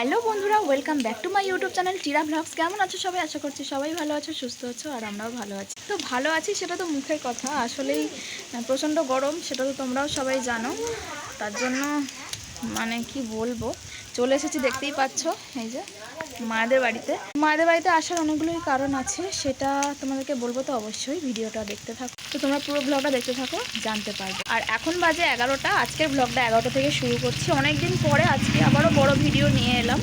Hello বন্ধুরা, welcome back to my YouTube channel Tira vlogs. কেমন আছো সবাই? আশা করছি সবাই ভালো আছো, সুস্থ আছো, আর আমরাও ভালো আছি। তো ভালো আছি সেটা তো মুখের কথা, আসলেই প্রচণ্ড গরম, সেটা তো তোমরাও সবাই জানো। তার জন্য মানে কি বলব, চলে এসেছি, দেখতেই পাচ্ছ, এই যে মায়েদের বাড়িতে। মায়েদের বাড়িতে আসার অনেকগুলোই কারণ আছে, সেটা তোমাদেরকে বলব তো অবশ্যই, ভিডিওটা দেখতে থাকো। তো তোমরা পুরো ব্লগটা দেখতে থাকো, জানতে পারবে। আর এখন বাজে এগারোটা, আজকের ব্লগটা এগারোটা থেকে শুরু করছি। অনেকদিন পরে আজকে আবারও বড় ভিডিও নিয়ে এলাম।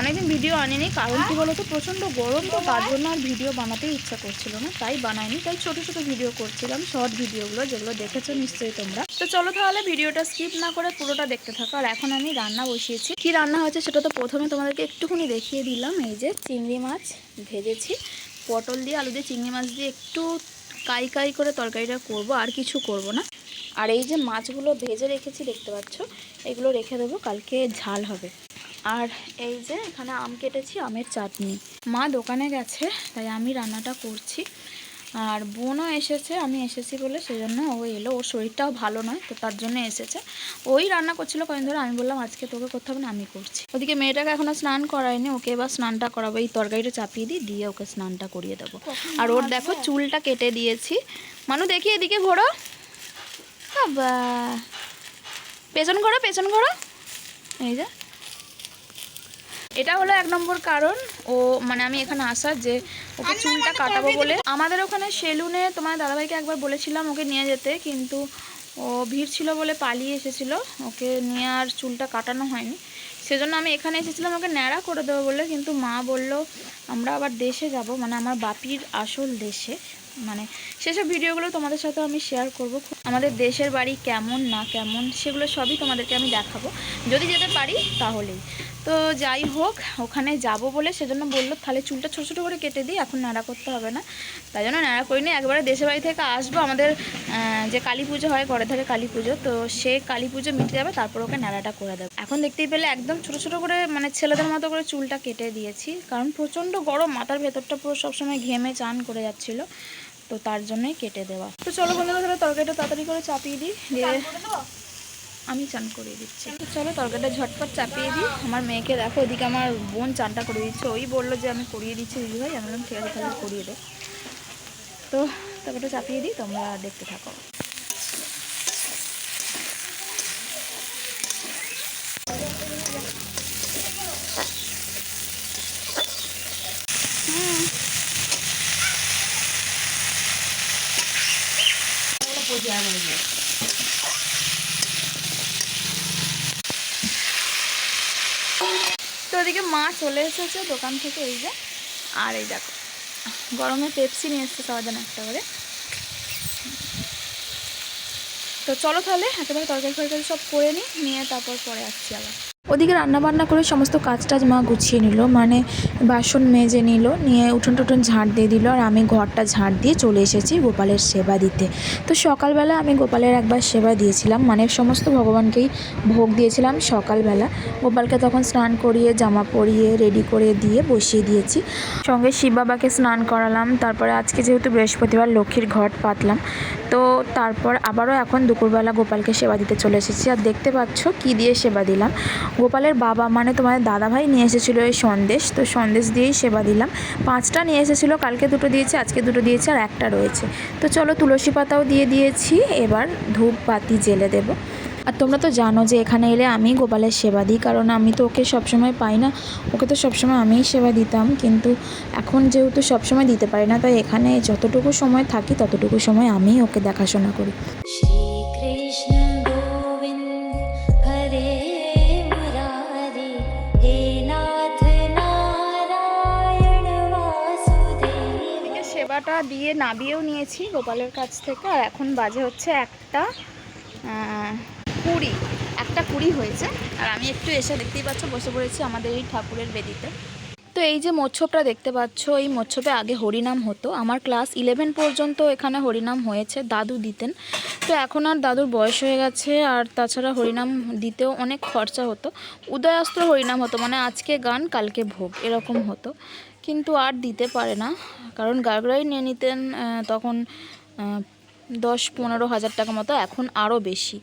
অনেকদিন ভিডিও আনিনি, কারণ কি বলতো, প্রচণ্ড গরম তো, তার জন্য আর ভিডিও বানাতেই ইচ্ছা করছিল না, তাই বানাইনি। তাই ছোট ছোট ভিডিও করছিলাম শর্ট ভিডিওগুলো যেগুলো দেখেছ নিশ্চয়ই তোমরা। তো চলো তাহলে ভিডিওটা স্কিপ না করে পুরোটা দেখতে থাকো। আর এখন আমি রান্না বসিয়েছি। কি রান্না হয়েছে সেটা তো প্রথমে তোমাদেরকে একটুখানি দেখিয়ে দিলাম। এই যে চিংড়ি মাছ ভেজেছি। পটল দিয়ে, আলু দিয়ে, চিংড়ি মাছ দিয়ে একটু কাই কাই করে তরকারিটা করব, আর কিছু করব না। আর এই যে মাছগুলো ভেজে রেখেছি, দেখতে পাচ্ছ? এগুলো রেখে দেবো, কালকে ঝাল হবে। আর এই যে এখানে আম কেটেছি, আমের চাটনি। মা দোকানে গেছে, তাই আমি রান্নাটা করছি। আর বোনও এসেছে আমি এসেছি বলে সেই জন্য ও এলো। ওর শরীরটাও ভালো নয় তো তার জন্য এসেছে। ওই রান্না করছিল কয়েকদিন ধরে আমি বললাম আজকে তোকে করতে হবে না আমি করছি। ওদিকে মেয়েটাকে এখনও স্নান করায়নি ওকে এবার স্নানটা করাবো। এই তরকারিটা চাপিয়ে দিই দিয়ে ওকে স্নানটা করিয়ে দেবো। আর ওর দেখো চুলটা কেটে দিয়েছি। মানু দেখি এদিকে ঘোরো। বাবা পেছন ঘোরো পেছন ঘোরো। এই যে। এটা হলো এক নম্বর কারণ। ও মানে আমি এখানে আসার যে ওকে চুলটা কাটাবো বলে। আমাদের ওখানে সেলুনে তোমার দাদাভাইকে একবার বলেছিলাম ওকে নিয়ে যেতে কিন্তু ও ভিড় ছিল বলে পালিয়ে এসেছিল। ওকে নিয়ে আর চুলটা কাটানো হয়নি। সেজন্য আমি এখানে এসেছিলাম ওকে ন্যাড়া করে দেবো বলে কিন্তু মা বলল আমরা আবার দেশে যাব। মানে আমার বাপির আসল দেশে। মানে সেসব ভিডিওগুলো তোমাদের সাথে আমি শেয়ার করব। আমাদের দেশের বাড়ি কেমন, না কেমন, সেগুলো সবই তোমাদেরকে আমি দেখাবো। যদি যেতে পারি, তাহলেই। তো যাই হোক, ওখানে যাব বলে সেজন্য বলল, তাহলে চুলটা ছোটো ছোটো করে কেটে দিই, এখন নাড়া করতে হবে না। তাই জন্য নাড়া করিনি, একবারে দেশের বাড়ি থেকে আসব। আমাদের যে কালী পুজো হয়, ঘরে থাকে কালী পুজো, তো সে কালী পুজো মিটে যাবে, তারপর ওকে নাড়াটা করে দেবো। এখন দেখতেই পেলে একদম ছোটো ছোটো করে মানে ছেলেদের মতো করে চুলটা কেটে দিয়েছি, কারণ প্রচণ্ড গরম, মাথার ভেতরটা পুরো সবসময় ঘেমে চান করে যাচ্ছিল। তো তার জন্যই কেটে দেওয়া। তো চলো বন্ধুরা তাহলে তরকারিটা তাড়াতাড়ি করে চাপিয়ে দিই। দিয়ে আমি চান করিয়ে দিচ্ছি। তো চলো তরকারিটা ঝটপট চাপিয়ে দিই। আমার মেয়েকে দেখো ওদিকে আমার বোন চানটা করে দিচ্ছে। ওই বলল যে আমি করিয়ে দিচ্ছি দিদি ভাই। আমি বললাম ঠিক আছে তাহলে করিয়ে দে। তো তরকারিটা চাপিয়ে দিই তোমরা দেখতে থাকো। তো ওদিকে মা চলে এসেছে দোকান থেকে এই যে, আর এই দেখো, গরমে পেপসি নিয়ে এসছে সবার জন্য একটা করে। তো চলো তাহলে, একেবারে তরকারি ফরকারি সব করে নিই, নিয়ে তারপর পরে আসছি আবার। ওদিকে রান্না বান্না করে সমস্ত কাজ টাজ মা গুছিয়ে নিল। মানে বাসন মেজে নিল, নিয়ে উঠোন টুঠোন ঝাঁট দিয়ে দিল আর আমি ঘরটা ঝাঁট দিয়ে চলে এসেছি গোপালের সেবা দিতে। তো সকালবেলা আমি গোপালের একবার সেবা দিয়েছিলাম মানে সমস্ত ভগবানকেই ভোগ দিয়েছিলাম সকালবেলা। গোপালকে তখন স্নান করিয়ে, জামা পরিয়ে রেডি করে দিয়ে বসিয়ে দিয়েছি। সঙ্গে শিব বাবাকে স্নান করালাম, তারপরে আজকে যেহেতু বৃহস্পতিবার লক্ষ্মীর ঘট পাতলাম, তো তারপর আবারও এখন দুপুরবেলা গোপালকে সেবা দিতে চলে এসেছি। আর দেখতে পাচ্ছ কি দিয়ে সেবা দিলাম। গোপালের বাবা মানে তোমাদের দাদাভাই নিয়ে এসেছিল এই সন্দেশ, তো সন্দেশ দিয়েই সেবা দিলাম। পাঁচটা নিয়ে এসেছিল, কালকে দুটো দিয়েছে, আজকে দুটো দিয়েছে আর একটা রয়েছে। তো চলো তুলসী পাতাও দিয়ে দিয়েছি, এবার ধূপ বাতি জেলে দেবো। আর তোমরা তো জানো যে এখানে এলে আমি গোপালের সেবা দিই, কারণ আমি তো ওকে সবসময় পাই না। ওকে তো সবসময় আমিই সেবা দিতাম, কিন্তু এখন যেহেতু সবসময় দিতে পারি না, তাই এখানে যতটুকু সময় থাকি, ততটুকু সময় আমিই ওকে দেখাশোনা করি। এদিকে দিয়ে নাবিয়েও নিয়েছি গোপালের কাছ থেকে। আর এখন বাজে হচ্ছে একটা কুড়ি। একটা কুড়ি হয়েছে। আর আমি একটু এসে দেখতেই পাচ্ছ, বসে পড়েছি আমাদের এই ঠাকুরের বেদিতে। তো এই যে মৎস্যপটা দেখতে পাচ্ছ, এই মৎস্যপে আগে হরিনাম হতো। আমার ক্লাস ইলেভেন পর্যন্ত এখানে হরিনাম হয়েছে, দাদু দিতেন। তো এখন আর দাদুর বয়স হয়ে গেছে, আর তাছাড়া হরিনাম দিতেও অনেক খরচা হতো। উদয়াস্ত্র হরিনাম হতো মানে আজকে গান, কালকে ভোগ, এরকম হতো। কিন্তু আর দিতে পারে না, কারণ গাগরাই নিয়ে নিতেন তখন দশ পনেরো হাজার টাকা মতো, এখন আরও বেশি।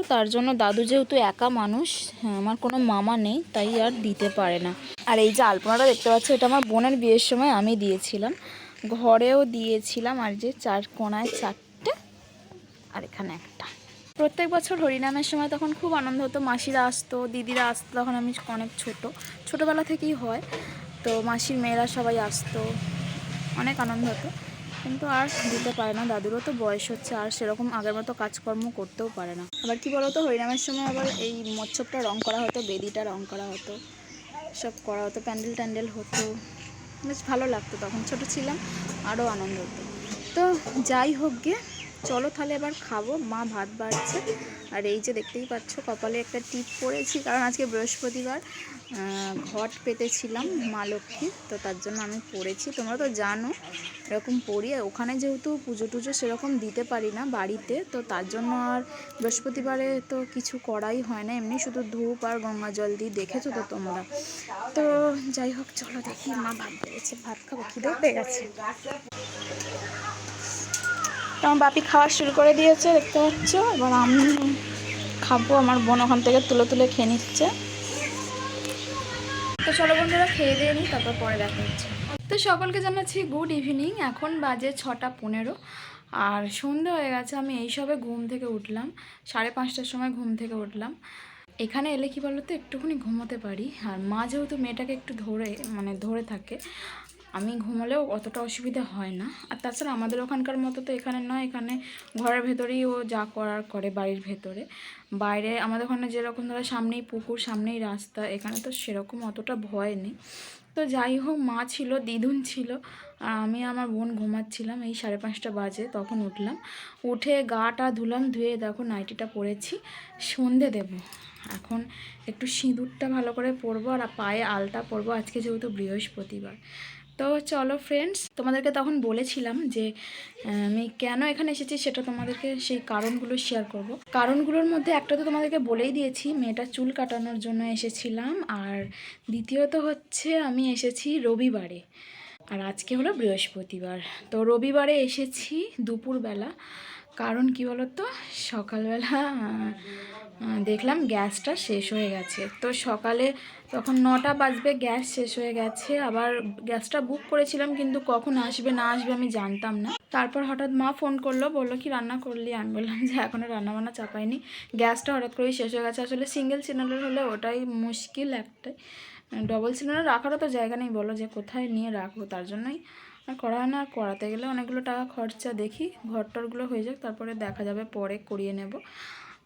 তো তার জন্য দাদু যেহেতু একা মানুষ হ্যাঁ, আমার কোনো মামা নেই তাই আর দিতে পারে না। আর এই যে আলপনাটা দেখতে পাচ্ছ এটা আমার বোনের বিয়ের সময় আমি দিয়েছিলাম। ঘরেও দিয়েছিলাম আর যে চার কোনায় চারটে আর এখানে একটা। প্রত্যেক বছর হরিনামের সময় তখন খুব আনন্দ হতো মাসিরা আসতো দিদিরা আসতো তখন আমি অনেক ছোট। ছোটোবেলা থেকেই হয় তো মাসির মেয়েরা সবাই আসতো অনেক আনন্দ হতো। কিন্তু আর দিতে পারে না। দাদুরও তো বয়স হচ্ছে, আর সেরকম আগের মতো কাজকর্ম করতেও পারে না। আবার কি বলতো, হরিনামের সময় আবার এই মচ্ছবটা রং করা হতো, বেদিটা রং করা হতো, সব করা হতো, প্যান্ডেল ট্যান্ডেল হতো। বেশ ভালো লাগতো, তখন ছোট ছিলাম, আরও আনন্দ হতো। তো যাই হোক গে, চলো তাহলে এবার খাব, মা ভাত বাড়ছে আর এই যে দেখতেই পাচ্ছ, কপালে একটা টিপ পরেছি কারণ আজকে বৃহস্পতিবার ঘট পেতেছিলাম মা লক্ষ্মী, তো তার জন্য আমি পড়েছি। তোমরা তো জানো, এরকম পড়ি ওখানে যেহেতু পুজো টুজো সেরকম দিতে পারি না বাড়িতে, তো তার জন্য আর বৃহস্পতিবারে তো কিছু করাই হয় না। এমনি শুধু ধূপ আর গঙ্গা জল দিয়ে দেখেছ তো তোমরা? তো যাই হোক, চলো দেখি মা ভাত বেড়েছে, ভাত খাব খিদেও পেয়ে গেছে। তো আমার বাপি খাওয়া শুরু করে দিয়েছে, দেখতে পাচ্ছ? এবার আমি খাব, আমার বোন ওখান থেকে তুলে তুলে খেয়ে নিচ্ছে। তো চলো বন্ধুরা, খেয়ে দিয়ে নিই তারপর পরে দেখা হচ্ছে। তো সকলকে জানাচ্ছি গুড ইভিনিং, এখন বাজে ছটা পনেরো, আর সন্ধে হয়ে গেছে, আমি এই সবে ঘুম থেকে উঠলাম, সাড়ে পাঁচটার সময় ঘুম থেকে উঠলাম। এখানে এলে কি বলো তো একটুখানি ঘুমোতে পারি, আর মা যেহেতু মেয়েটাকে একটু ধরে মানে ধরে থাকে আমি ঘুমালেও অতটা অসুবিধা হয় না। আর তাছাড়া আমাদের ওখানকার মতো তো এখানে নয়, এখানে ঘরের ভেতরেই ও যা করার করে বাড়ির ভেতরে। বাইরে আমাদের ওখানে যেরকম ধরো সামনেই পুকুর, সামনেই রাস্তা, এখানে তো সেরকম অতটা ভয় নেই। তো যাই হোক, মা ছিল দিদুন ছিল। আর আমি আমার বোন ঘুমাচ্ছিলাম, এই সাড়ে পাঁচটা বাজে তখন উঠলাম। উঠে গাটা ধুলাম, ধুয়ে দেখো নাইটিটা পরেছি, সন্ধে দেব। এখন একটু সিঁদুরটা ভালো করে পরবো আর পায়ে আলটা পরবো, আজকে যেহেতু বৃহস্পতিবার। তো চলো ফ্রেন্ডস তোমাদেরকে তখন বলেছিলাম যে আমি কেন এখানে এসেছি সেটা তোমাদেরকে সেই কারণগুলো শেয়ার করব। কারণগুলোর মধ্যে একটা তো তোমাদেরকে বলেই দিয়েছি মেয়েটার চুল কাটানোর জন্য এসেছিলাম আর দ্বিতীয়ত হচ্ছে আমি এসেছি রবিবারে আর আজকে হলো বৃহস্পতিবার। তো রবিবারে এসেছি দুপুরবেলা, কারণ কি বলতো? সকালবেলা দেখলাম গ্যাসটা শেষ হয়ে গেছে। তো সকালে তখন নটা বাজবে, গ্যাস শেষ হয়ে গেছে। আবার গ্যাসটা বুক করেছিলাম, কিন্তু কখন আসবে, না আসবে আমি জানতাম না। তারপর হঠাৎ মা ফোন করল, বলল, কি রান্না করলি? আমি বললাম, যে এখনও রান্না বান্না চাপাইনি। গ্যাসটা হঠাৎ করেই শেষ হয়ে গেছে। আসলে সিঙ্গেল সিলিন্ডার হলে ওটাই মুশকিল একটাই। ডবল সিলিন্ডার রাখারও তো জায়গা নেই। বলো যে কোথায় নিয়ে রাখব, তার জন্যই আর করা হয় না। করাতে গেলে অনেকগুলো টাকা খরচা দেখি। ঘরটরগুলো হয়ে যাক, তারপরে দেখা যাবে, পরে করিয়ে নেব।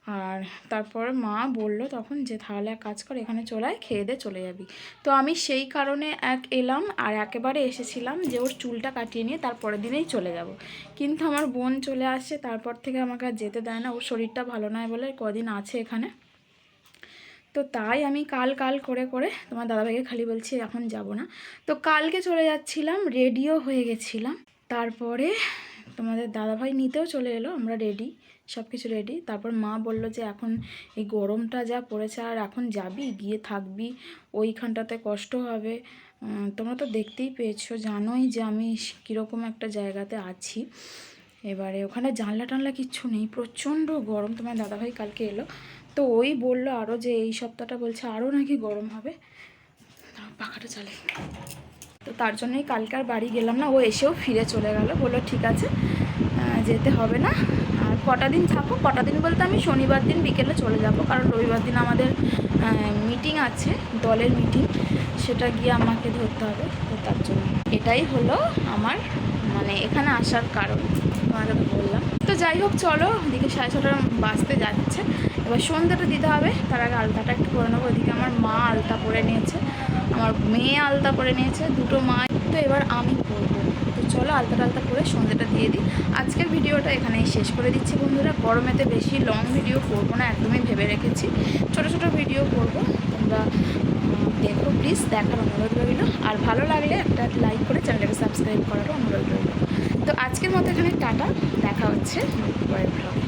আর তারপর মা বলল, তখন যে, তাহলে এক কাজ কর, এখানে চলে আয়, খেয়ে দে, চলে যাবি। তো আমি সেই কারণে এক এলাম আর একেবারে এসেছিলাম যে, ওর চুলটা কাটিয়ে নিয়ে তারপরের দিনেই চলে যাব। কিন্তু আমার বোন চলে আসে তারপর থেকে আমাকে আর যেতে দেয় না, ওর শরীরটা ভালো নয় বলে কদিন আছে এখানে। তো তাই আমি কাল কাল করে করে তোমার দাদাভাইকে খালি বলছি, এখন যাব না। তো কালকে চলে যাচ্ছিলাম, রেডিও হয়ে গেছিলাম। তারপরে তোমাদের দাদাভাই নিতেও চলে এলো, আমরা রেডি। সব কিছু রেডি তারপর মা বলল যে, এখন এই গরমটা যা পড়েছে, আর এখন যাবি? গিয়ে থাকবি? ওইখানটাতে কষ্ট হবে। তোমরা তো দেখতেই পেয়েছ, জানোই যে আমি কীরকম একটা জায়গাতে আছি। এবারে ওখানে জানলা টানলা কিচ্ছু নেই, প্রচণ্ড গরম। তোমার দাদাভাই কালকে এলো। তো ওই বলল আরও যে, এই সপ্তাহটা বলছে আরও নাকি গরম হবে। পাখাটা চালে। তো তার জন্যই কালকে আর বাড়ি গেলাম না। ও এসেও ফিরে চলে গেল। বলল, ঠিক আছে যেতে হবে না। কটা দিন থাকো কটা দিন বলতে আমি শনিবার দিন বিকেলে চলে যাব, কারণ রবিবার দিন আমাদের মিটিং আছে, দলের মিটিং সেটা গিয়ে আমাকে ধরতে হবে, তো তার জন্য। এটাই হলো আমার মানে এখানে আসার কারণ, তোমাকে বললাম। তো যাই হোক, চলো ওদিকে সাড়ে ছটা বাজতে যাচ্ছে। এবার সন্ধ্যাটা দিতে হবে, তার আগে আলতাটা একটু করে নেব। ওদিকে আমার মা আলতা পরে নিয়েছে, আমার মেয়ে আলতা পরে নিয়েছে, দুটো মা তো এবার আমি করব তো চলো, আলতা টালতা করে সন্ধ্যাটা দিয়ে দিই। আজকের ভিডিওটা এখানেই শেষ করে দিচ্ছি বন্ধুরা। গরমেতে বেশি লং ভিডিও করব না, একদমই ভেবে রেখেছি। ছোট ছোট ভিডিও করব, তোমরা দেখো প্লিজ দেখার অনুরোধ রইল। আর ভালো লাগলে একটা লাইক করে চ্যানেলটাকে সাবস্ক্রাইব করারও অনুরোধ রইল। তো আজকের মতো এখানে টাটা, দেখা হচ্ছে পরের ব্লগে